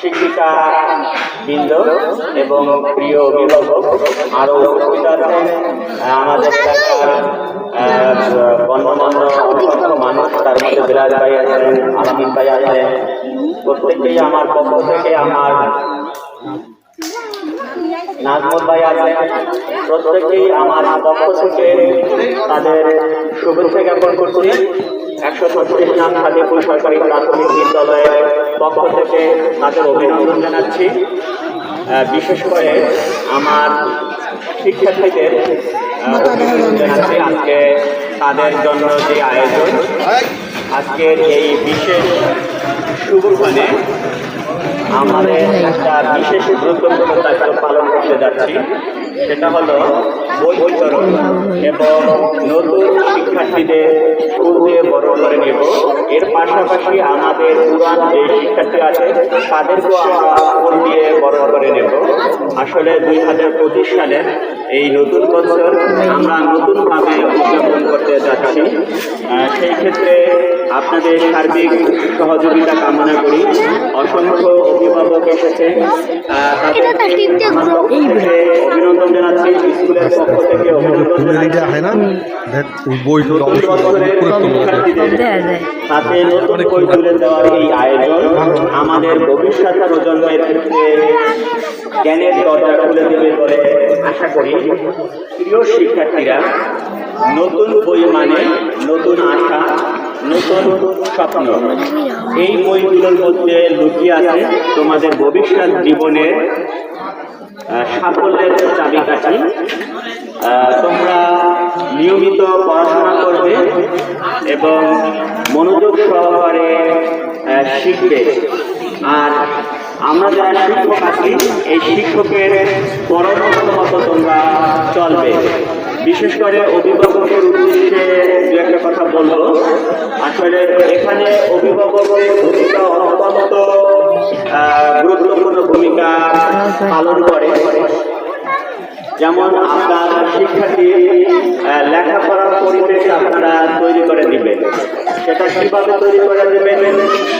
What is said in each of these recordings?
শিক্ষিকা বৃন্দ এবং প্রিয় অভিভাবক, আরও উপস্থিত আমাদের গণ্যমান্য অসংখ্য মানুষ, তার মধ্যে বিলাল ভাই আছেন, আলামিন ভাই আছেন। প্রত্যেকেই আমার পক্ষ থেকে আমার নাজমুল ভাই আছেন। প্রত্যেকেই আমার পক্ষ থেকে তাদের শুভেচ্ছা জ্ঞাপন করছি। একশো ছত্রিশ নাম খাদিপুর সরকারি প্রাথমিক বিদ্যালয়ের পক্ষ থেকে তাদের অভিনন্দন জানাচ্ছি। বিশেষ করে আমার শিক্ষার্থীদের জানাচ্ছি। আজকে তাদের জন্য যে আয়োজন, আজকের এই বিশেষ শুভক্ষণে আমাদের একটা বিশেষ গুরুত্বপূর্ণ দায়িত্ব পালন করতে যাচ্ছি। সেটা হলো বই বিতরণ এবং নতুন শিক্ষার্থীদের স্কুল দিয়ে বড় করে নেব। এর পাশাপাশি আমাদের পুরান যে শিক্ষার্থী আছে তাদেরকেও আমরা স্কুল দিয়ে বড় করে নেব। আসলে দুই হাজার পঁচিশ সালের এই নতুন বছর আমরা নতুনভাবে উদযাপন করতে যাচ্ছি। সেই ক্ষেত্রে আপনাদের সার্বিক সহযোগিতা কামনা করি। অসংখ্য অভিভাবক এসেছে। আহ, হয় না? নতুন হাতে বই তুলে দেওয়ার এই আয়োজন আমাদের ভবিষ্যৎ প্রজন্মের ক্ষেত্রে জ্ঞানের দরজা খুলে দেবে বলে আশা করি। প্রিয় শিক্ষার্থীরা নতুন বই মানে নতুন আশা নতুন স্বপ্ন। এই বইগুলোর মধ্যে লুকিয়ে আছে তোমাদের ভবিষ্যৎ জীবনের সাফল্যের চাবিকাঠি তোমরা নিয়মিত পড়াশোনা করবে এবং মনোযোগ সহকারে শিখবে। আর আমরা যারা শিক্ষক আছি, এই শিক্ষকের পরামর্শ মতো তোমরা চলবে। বিশেষ করে অভিভাবকের উদ্দেশ্যে দু একটা কথা বলব। আসলে এখানে অভিভাবকের ভূমিকা অত্যন্ত গুরুত্বপূর্ণ ভূমিকা পালন করে। যেমন আপনার শিক্ষার্থী লেখাপড়ার পরিবেশ আপনারা তৈরি করে দিবেন। সেটা কীভাবে তৈরি করে দেবেন?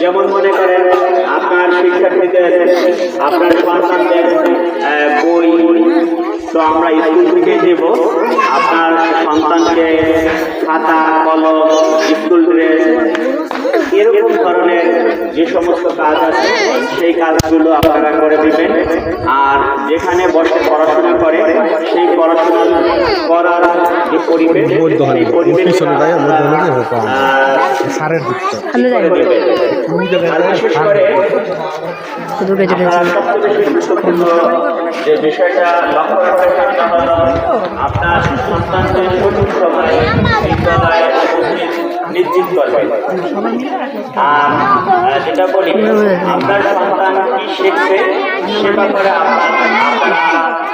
যেমন মনে করেন, আপনার শিক্ষার্থীদের, আপনার সন্তানদের বই তো আমরা স্কুল থেকে দেব আপনার সন্তানকে খাতা, কলম, স্কুল ড্রেস এরকম ধরনের যে সমস্ত কাজ আছে সেই কাজগুলো আপনারা করে দিবেন। আর যেখানে বসে পড়াশোনা করে সেই পড়াশোনা করার যে পরিবেশ সেই পরিবেশ সারের আর বিশেষ করে আপনারা যে বিষয়টা লক্ষ্য সঠিক সময় আর যেটা বলি আপনার সন্তান কি শিখছে সে ব্যাপারে আপনার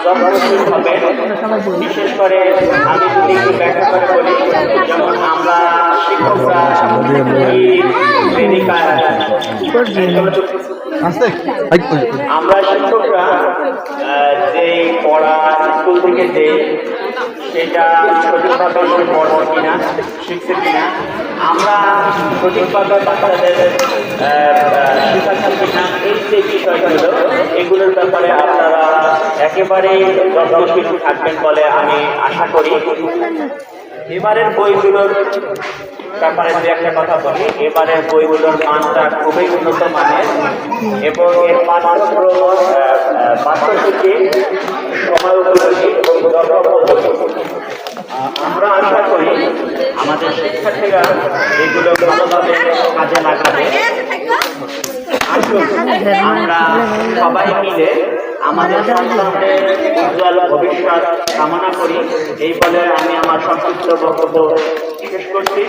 আপনারা বিশেষ করে আমি যদি একটু ব্যাখ্যা করে বলি যেমন আমরা শিক্ষকরা। আমরা শিক্ষকরা যে পড়া স্কুল থেকে যে সেটা সঠিকভাবে সে পড়ছে কিনা শিখছে কিনা, আমরা সঠিকভাবে বাচ্চাদের শেখাচ্ছি কিনা, এই যে বিষয়গুলো, এগুলোর ব্যাপারে আপনারা একেবারেই যত্নশীল থাকবেন বলে আমি আশা করি। এবারের বইগুলোর ব্যাপারে দু একটা কথা বলি। এবারের বইগুলোর মানটা খুবই উন্নত মানের। এবং এর পাঠ্যসূচি সময় উপযোগী আমরা আশা করি আমাদের শিক্ষার্থীরা এগুলো ভালোভাবে কাজে লাগাবে। আমরা সবাই মিলে আমাদের সন্তানদের উজ্জ্বল ভবিষ্যৎ কামনা করি। এই বলে আমি আমার সংক্ষিপ্ত বক্তব্য শেষ করছি।